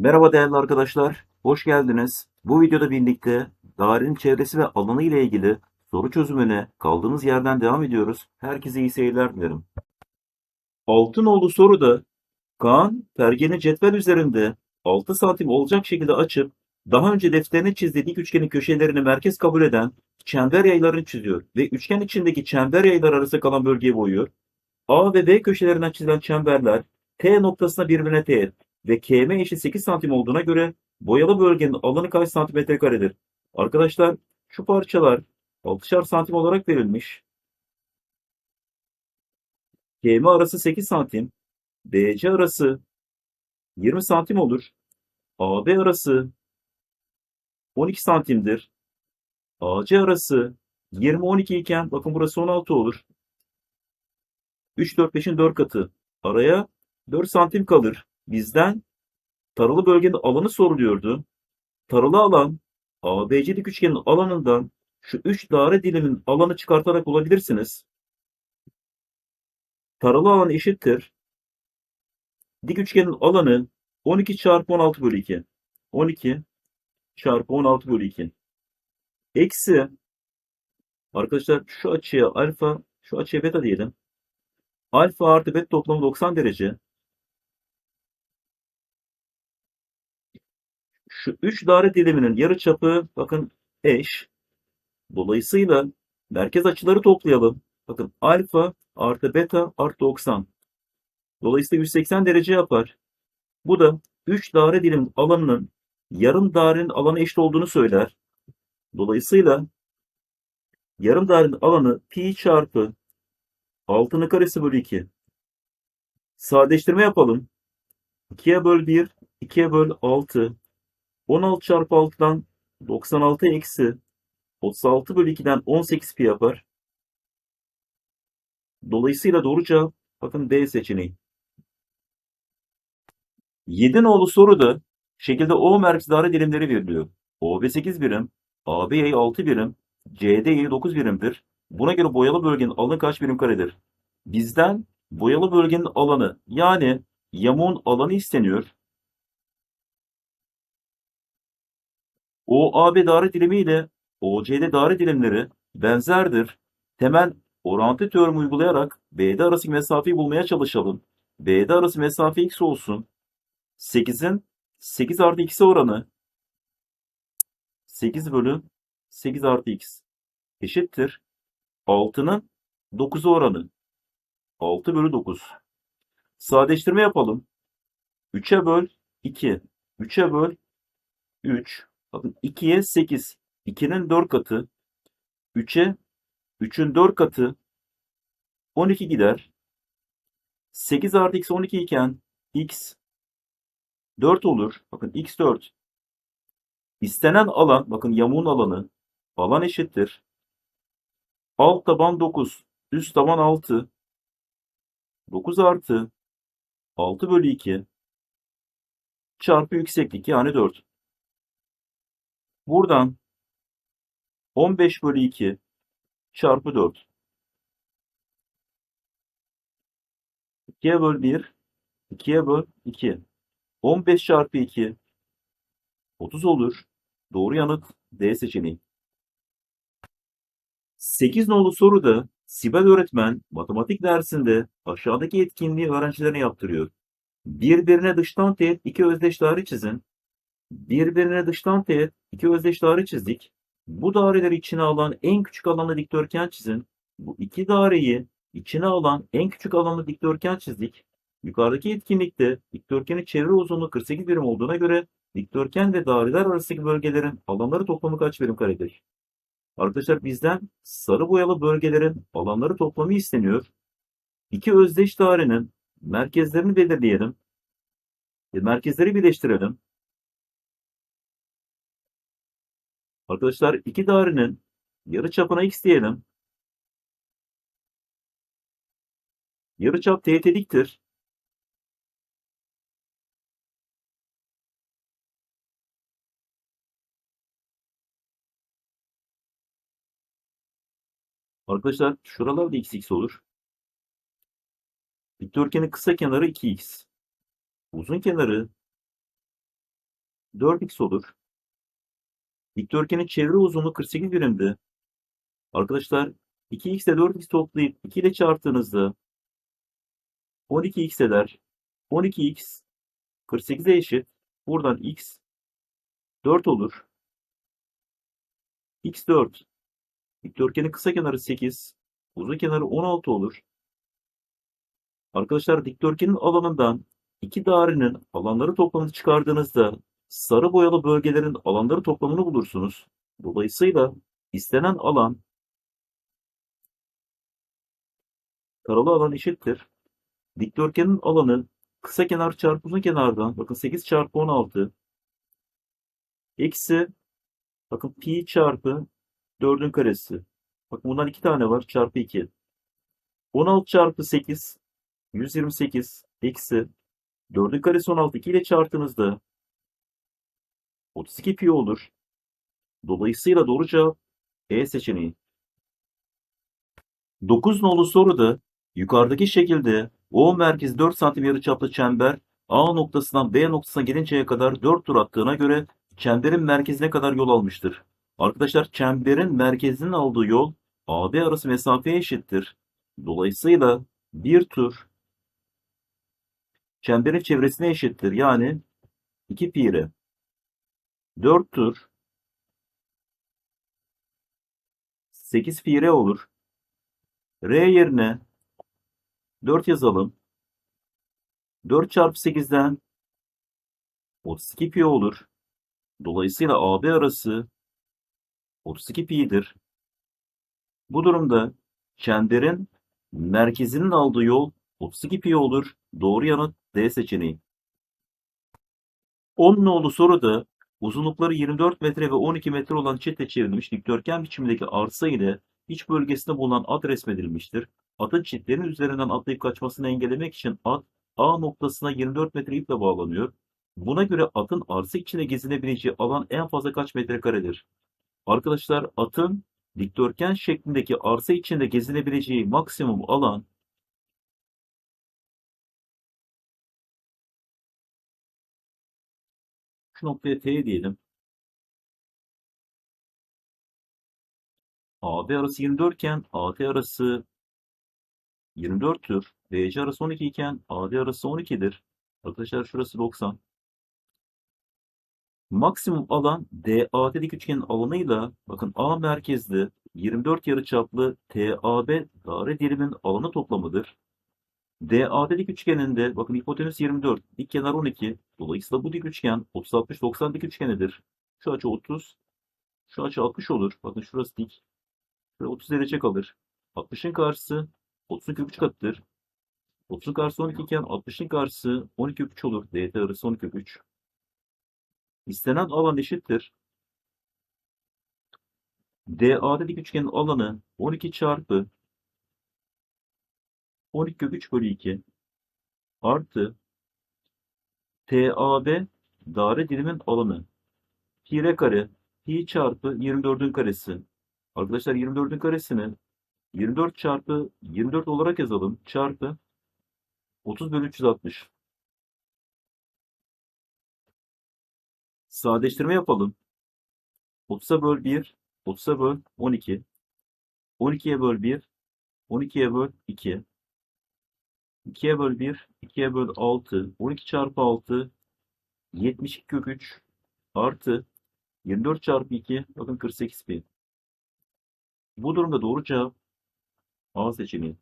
Merhaba değerli arkadaşlar, hoş geldiniz. Bu videoda birlikte dairenin çevresi ve alanı ile ilgili soru çözümüne kaldığımız yerden devam ediyoruz. Herkese iyi seyirler dilerim. Altınoğlu soruda Kaan pergeni cetvel üzerinde 6 santim olacak şekilde açıp daha önce defterine çizdiği dik üçgenin köşelerini merkez kabul eden çember yaylarını çiziyor ve üçgen içindeki çember yayları arası kalan bölgeyi boyuyor. A ve B köşelerinden çizilen çemberler T noktasına birbirine teğet ve KM eşit 8 santim olduğuna göre boyalı bölgenin alanı kaç santimetre karedir? Arkadaşlar şu parçalar 6'şar santim olarak verilmiş. KM arası 8 santim. BC arası 20 santim olur. AB arası 12 santimdir. AC arası 20-12 iken bakın burası 16 olur. 3 4 5'in 4 katı. Araya 4 santim kalır. Bizden taralı bölgenin alanı soruluyordu. Taralı alan ABC dik üçgenin alanından şu 3 daire dilimin alanı çıkartarak bulabilirsiniz. Taralı alan eşittir. Dik üçgenin alanı 12 çarpı 16 bölü 2. 12 çarpı 16 bölü 2. Eksi arkadaşlar şu açıya alfa şu açıya beta diyelim. Alfa artı beta toplamı 90 derece. Şu 3 daire diliminin yarıçapı bakın eş. Dolayısıyla merkez açıları toplayalım. Bakın alfa artı beta artı 90. Dolayısıyla 180 derece yapar. Bu da 3 daire dilim alanının yarım dairenin alanı eşit olduğunu söyler. Dolayısıyla yarım dairenin alanı pi çarpı 6'nın karesi bölü 2. Sadeleştirme yapalım. 2'ye böl 1, 2'ye böl 6. 16 çarpı 6'dan 96 eksi 36 bölü 2'den 18 pi yapar. Dolayısıyla doğru cevap bakın B seçeneği. 7 nolu soruda şekilde O merkez daire dilimleri veriliyor. OB 8 birim, AB yayı 6 birim, CD yayı 9 birimdir. Buna göre boyalı bölgenin alanı kaç birim karedir? Bizden boyalı bölgenin alanı yani yamuğun alanı isteniyor. OAB daire dilimi ile OCD daire dilimleri benzerdir. Temel orantı teoremi uygulayarak BD arası mesafeyi bulmaya çalışalım. BD arası mesafe x olsun. 8'in 8 artı x'e oranı 8 bölü 8 artı x eşittir. 6'nın 9'a oranı 6 bölü 9. Sadeleştirme yapalım. 3'e böl 2. 3'e böl 3. Bakın 2'ye 8. 2'nin 4 katı. 3'e 3'ün 4 katı 12 gider. 8 artı x 12 iken x 4 olur. Bakın x 4. İstenen alan, bakın yamuğun alanı, alan eşittir. Alt taban 9, üst taban 6. 9 artı 6 bölü 2 çarpı yükseklik yani 4. Buradan 15 bölü 2 çarpı 4. 2'ye böl 1, 2'ye böl 2. 15 çarpı 2 30 olur. Doğru yanıt D seçeneği. 8 nolu soruda Sibel öğretmen matematik dersinde aşağıdaki etkinliği öğrencilerine yaptırıyor. Birbirine dıştan teğet iki özdeş daire çizin. Birbirine dıştan teğet iki özdeş daire çizdik. Bu daireleri içine alan en küçük alanlı dikdörtgen çizin. Bu iki daireyi içine alan en küçük alanlı dikdörtgen çizdik. Yukarıdaki etkinlikte dikdörtgenin çevre uzunluğu 48 birim olduğuna göre dikdörtgen ve daireler arasındaki bölgelerin alanları toplamı kaç birim karedir? Arkadaşlar bizden sarı boyalı bölgelerin alanları toplamı isteniyor. İki özdeş dairenin merkezlerini belirleyelim. E, merkezleri birleştirelim. Arkadaşlar iki dairenin yarıçapına x diyelim. Yarıçap teğetliktir. Arkadaşlar şuralarda x x olur. Dikdörtgenin kısa kenarı 2x. Uzun kenarı 4x olur. Dikdörtgenin çevre uzunluğu 48 birimdi. Arkadaşlar 2x ile 4x toplayıp 2 ile çarptığınızda 12x eder. 12x 48'e eşit. Buradan x 4 olur. x 4. Dikdörtgenin kısa kenarı 8. Uzun kenarı 16 olur. Arkadaşlar dikdörtgenin alanından iki dairenin alanları toplamını çıkardığınızda sarı boyalı bölgelerin alanları toplamını bulursunuz. Dolayısıyla istenen alan taralı alan eşittir. Dikdörtgenin alanı kısa kenar çarpı uzun kenardan bakın 8 çarpı 16 eksi bakın pi çarpı 4'ün karesi. Bakın bundan iki tane var çarpı 2. 16 çarpı 8 128 eksi 4'ün karesi 16 2 ile çarptığınızda 32 pi olur. Dolayısıyla doğru cevap E seçeneği. 9 nolu soruda yukarıdaki şekilde O merkezi 4 santim yarıçaplı çember A noktasından B noktasına gelinceye kadar 4 tur attığına göre çemberin merkezine kadar yol almıştır. Arkadaşlar çemberin merkezinin aldığı yol AB arası mesafeye eşittir. Dolayısıyla bir tur çemberin çevresine eşittir. Yani 2 pi. 4 tur 8 pi r olur. R yerine 4 yazalım. 4 çarpı 8'den 32 pi olur. Dolayısıyla AB arası 32 pi'dir. Bu durumda çemberin merkezinin aldığı yol 32 pi olur. Doğru yanıt D seçeneği. 10 nolu soruda uzunlukları 24 metre ve 12 metre olan çete çevrilmiş dikdörtgen biçimindeki arsa ile iç bölgesinde bulunan at resmedilmiştir. Atın çitlerin üzerinden atlayıp kaçmasını engellemek için at A noktasına 24 metre iple bağlanıyor. Buna göre atın arsa içine gezinebileceği alan en fazla kaç metrekaredir? Arkadaşlar atın dikdörtgen şeklindeki arsa içinde gezinebileceği maksimum alan şu noktaya T diyelim. AB arası 24 iken AT arası 24'tür. BC arası 12 iken AD arası 12'dir. Arkadaşlar şurası 90. Maksimum alan DAT dik üçgenin alanıyla bakın A merkezli 24 yarıçaplı TAB daire dilimin alanı toplamıdır. DAT dik üçgeninde bakın hipotenüs 24, dik kenar 12. Dolayısıyla bu dik üçgen 30 60 90 dik üçgenidir. Şu açı 30, şu açı 60 olur. Bakın şurası dik. Şuraya 30 derece kalır. 60'ın karşısı 30'un kök 3 katıdır. 30'un karşısı 12 iken 60'ın karşısı 12 kök 3 olur. DT arası 12 kök 3. İstenen alan eşittir. DA'da dik üçgenin alanı 12 çarpı 12 kök 3 bölü 2 artı TAB daire dilimin alanı pi r kare pi çarpı 24'ün karesi. Arkadaşlar 24'ün karesini 24 çarpı 24 olarak yazalım. Çarpı 30 bölü 360. Sadeleştirme yapalım. 30'a böl 1, 30'a böl 12. 12'ye böl 1, 12'ye böl 2. 2'ye böl 1, 2'ye böl 6. 12 çarpı 6, 72 kök 3 artı 24 çarpı 2, bakın 48 pi. Bu durumda doğru cevap A seçeneği.